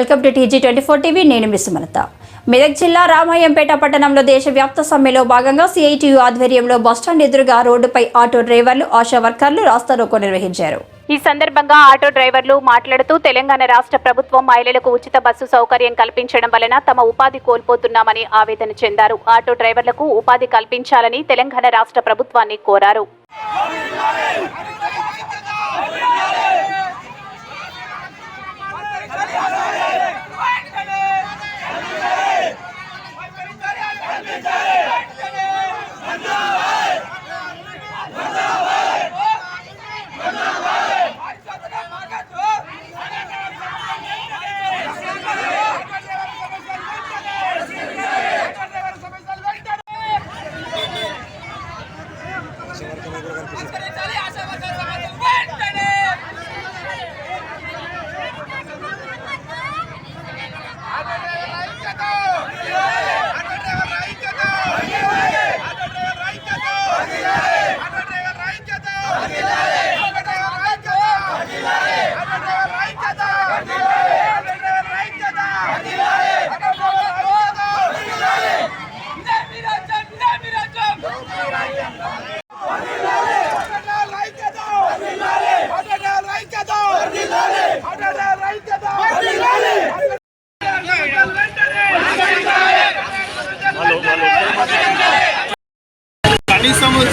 Welcome to TG twenty four TV. నేను మిస్సుమలత మెదక్ జిల్లా రామాయంపేట పట్టణంలో దేశవ్యాప్త సమ్మెలో భాగంగా సిఐటియు ఆధ్వర్యంలో బస్టాండ్ ఎదురుగా రోడ్డుపై ఆటో డ్రైవర్లు ఆశా వర్కర్లు రాస్తారోకో నిర్వహించారు. ఈ సందర్భంగా ఆటో డ్రైవర్లు మాట్లాడుతూ తెలంగాణ రాష్ట్ర ప్రభుత్వం మహిళలకు ఉచిత బస్సు సౌకర్యం కల్పించడం వలన తమ ఉపాధి కోల్పోతున్నామని ఆవేదన చెందారు. ఆటో డ్రైవర్లకు ఉపాధి కల్పించాలని తెలంగాణ రాష్ట్ర ప్రభుత్వాన్ని కోరారు. కనీసం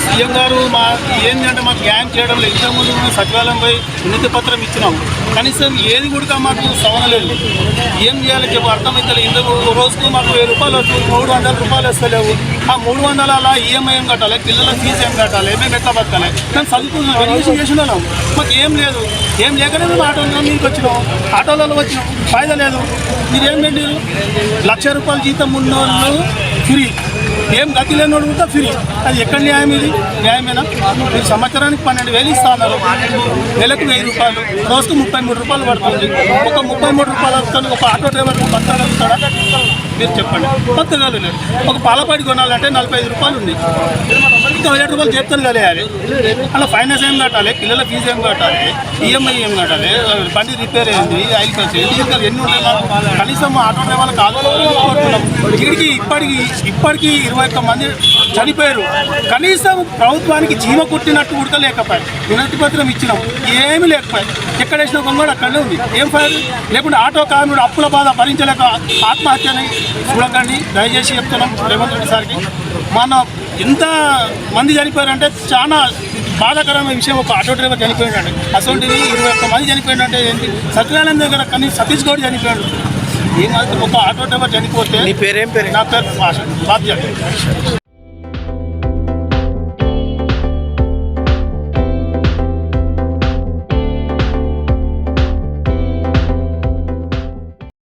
సీఎం గారు మా ఏంటంటే మాకు న్యాయం చేయడం లేదు. ఇంతకుముందు మేము సచివాలయం పోయి వినతి పత్రం ఇచ్చినాం. కనీసం ఏది కూడా మాకు సవన లేదు. ఏం చేయాలి చెప్పు అర్థమైతే ఇందుకు రోజుకు మాకు వెయ్యి రూపాయలు వస్తుంది మూడు వందల రూపాయలు వస్తలేవు. ఆ మూడు వందల అలా ఈఎంఐ ఏం కట్టాలి? పిల్లల ఫీజు ఏం కట్టాలి? మేము ఎట్లా బతకాలి? మేము చదువుకున్నాం వెరిఫికేషన్ చేసినాం. మాకు ఏం లేదు. ఏం లేకనే మేము ఆటోలో మీకు వచ్చినాం. ఆటోలలో వచ్చినాం. ఫాయిదా లేదు. మీరేం పెట్టారు లక్ష రూపాయల జీతం ఉన్న వాళ్ళు ఫ్రీ. ఏం గతి లేనోడు కూడా ఫ్రీ అది ఎక్కడ న్యాయం ఇది? న్యాయమేనా? మీరు సంవత్సరానికి పన్నెండు వేలు ఇస్తా ఉన్నారు. నెలకు వెయ్యి రూపాయలు. రోజుకు ముప్పై మూడు రూపాయలు పడుతుంది. ఒక ముప్పై మూడు రూపాయలు వస్తుంది ఒక ఆటో డ్రైవర్ బతకగలుగుతాడా మీరు చెప్పండి. బతకగలరు ఒక పాలపాడి కొనాలంటే నలభై ఐదు రూపాయలు ఉంది. ఇంకా వెయ్యి రూపాయలు చెప్తాను కలియాలి అలా ఫైనాన్స్ ఏం కట్టాలి? పిల్లల ఫీజు ఏం కట్టాలి? ఈఎంఐ ఏం కట్టాలి? బండి రిపేర్ అయింది ఆయిల్ ఖర్చు ఏంటి ఇంకా ఎన్ని ఉంటాయి కనీసం ఆటో డ్రైవర్లకు కాదు ఇక్కడికి ఇప్పటికి ఇప్పటికీ ఇరవై ఒక్క మంది చనిపోయారు. కనీసం ప్రభుత్వానికి జీవ కుట్టినట్టు కూడా లేకపోయి వినతి పత్రం ఇచ్చినాం. ఏమీ లేకపోయి ఎక్కడ వేసిన కొంగడు అక్కడనే ఉంది. ఏం ఫైర్? లేకుంటే ఆటో కార్మికుడు అప్పుల బాధ భరించలేక ఆత్మహత్యని చూడకండి. దయచేసి చెప్తున్నాం రేవంత్ రెడ్డి సార్కి. మన ఎంత మంది చనిపోయారంటే చాలా బాధాకరమైన విషయం. ఒక ఆటో డ్రైవర్ చనిపోయాడు అసలు ఇరవై ఒక్క మంది చనిపోయినట్టే ఏంటి? సత్యనారాయణ దగ్గర కానీ సతీష్ గౌడ్ చనిపోయాడు. ఏం కాదు, ఒక ఆటో డ్రైవర్ చనిపోతే పేరేం పేరు? నా పేరు బాధ్యత.